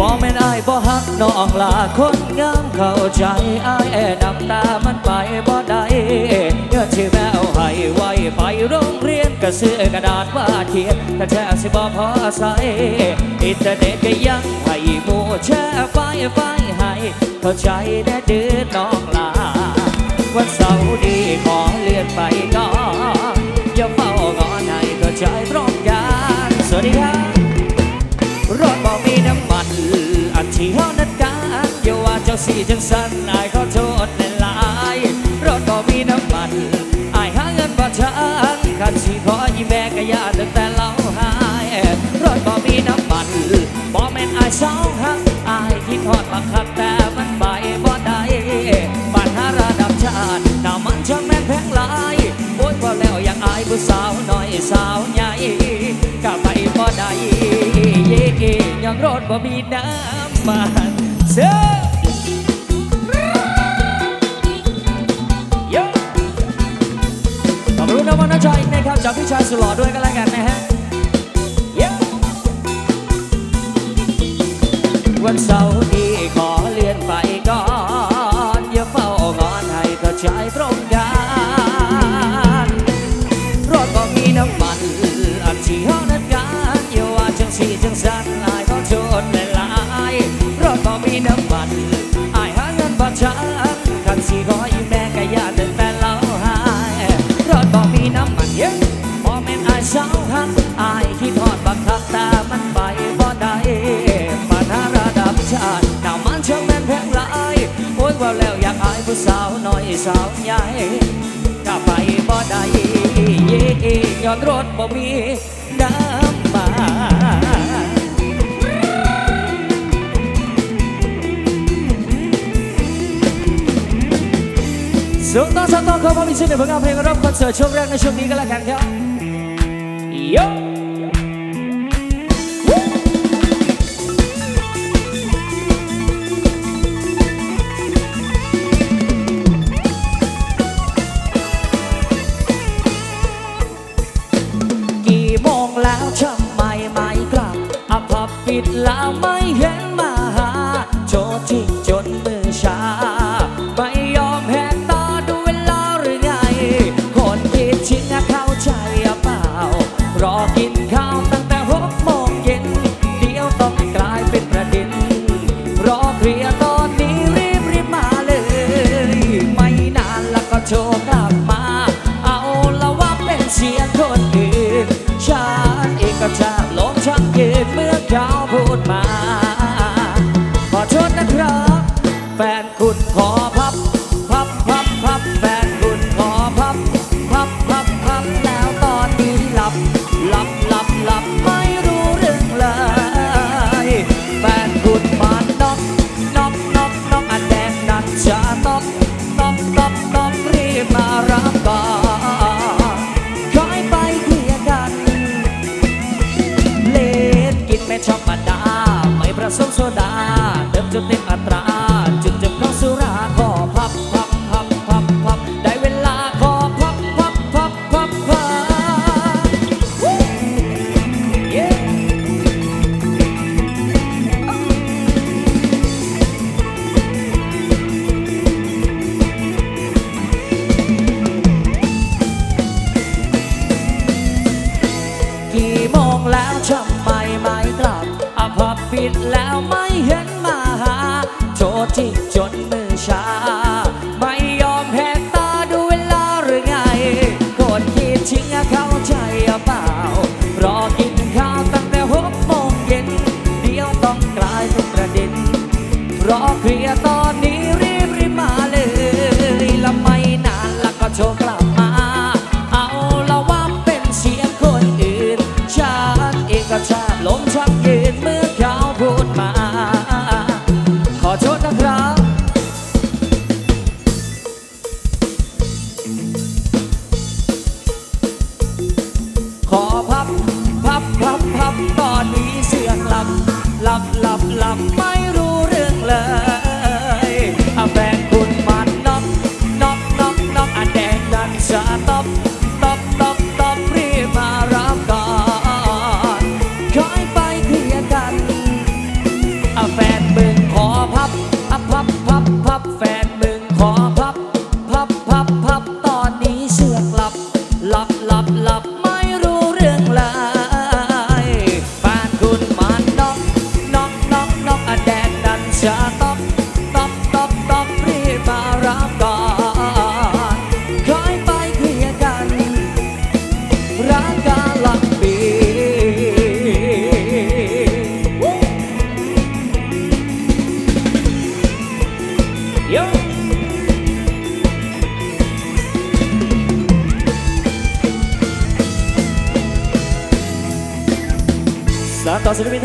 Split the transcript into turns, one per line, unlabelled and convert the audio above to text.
บอกแม่นอายบ่ฮักน้องลาคนงามเข้าใจอายแอน้ำตามันไปบ่ได้เงินที่แม่เอาให้ไว้ไปโรงเรียนก็ซื้อกระดาษวาเขียนแต่แท้สิบ่พอใส่อินเทอร์เน็ตก็ยังให้หมู่แชร์ไฟไฟให้เข้าใจแน่เดือน้องลาวันเสาร์นี้ขอเลื่อนไปก่อนอย่าเฝ้างอนให้เข้าใจตรงกันสวัสดีครับ ที่ห้อนัดกันอย่าว่าเจ้าสีจังสันอายเขาโทษในหลายรถบอมีน้ำมันอายหาเงินบ่ชันคันสีขอยิ้มแม่ก็ยาตั้งแต่เล่าหายรถบอมีน้ำมันบอแม่นอายเศร้าหักอายที่ทอดมาคักแต่มันไปบ่ได้ปัญหาระดับชาติน้ำมันช่างแม่นแพงหลายโอ้ยพอแล้วอยากอายผู้สาวน้อยสาวใหญ่ก็ไปบ่ได้ยั องรถบ่มีน้ำมันเสื้อเยอะขอบคุณน้องมันน้ำใจนะครับจากพี่ชายสุดหล่อด้วยกันแล้วกันนะฮะเยอะวันเสาร์นี้ขอเลื่อนไปก่อน อย่าเฝ้างอนให้เข้าใจตรงกันรถก็มีน้ำมัน อันที่ห้อนัดกันอย่าว่าจังสีจ พอแม่นอายสาวหักอายที่ทอดบักคักแต่มันไปบ่ได้ปัญหาระดับชาติน้ำมันช่างแม่นแพงหลายโอ้ยว่าแล้วอยากอายผู้สาวน้อยสาวใหญ่ก็ไปบ่ได้ย้อนรถบ่มีน้ำ สุดต่อสักต่อขอพามิชในผลงานเพลงรับคอนเสิร์ตช่วงแรกในช่วงนี้ก็แล้วกันครับโยกี่โมงแล้วทำไมไม่กลับอาพับปิดแล้วไม่ ต้อบต้อบต้อบต้อบรีบมารับบาคอยไปเคลียร์กัน เลดกินไม่ชอบปาดา ไม่ผสมโซดา เติมจนเต็มอัตราายเป็นประเด็นรอเคลียร์ตอ โยสามต่อศิลปิน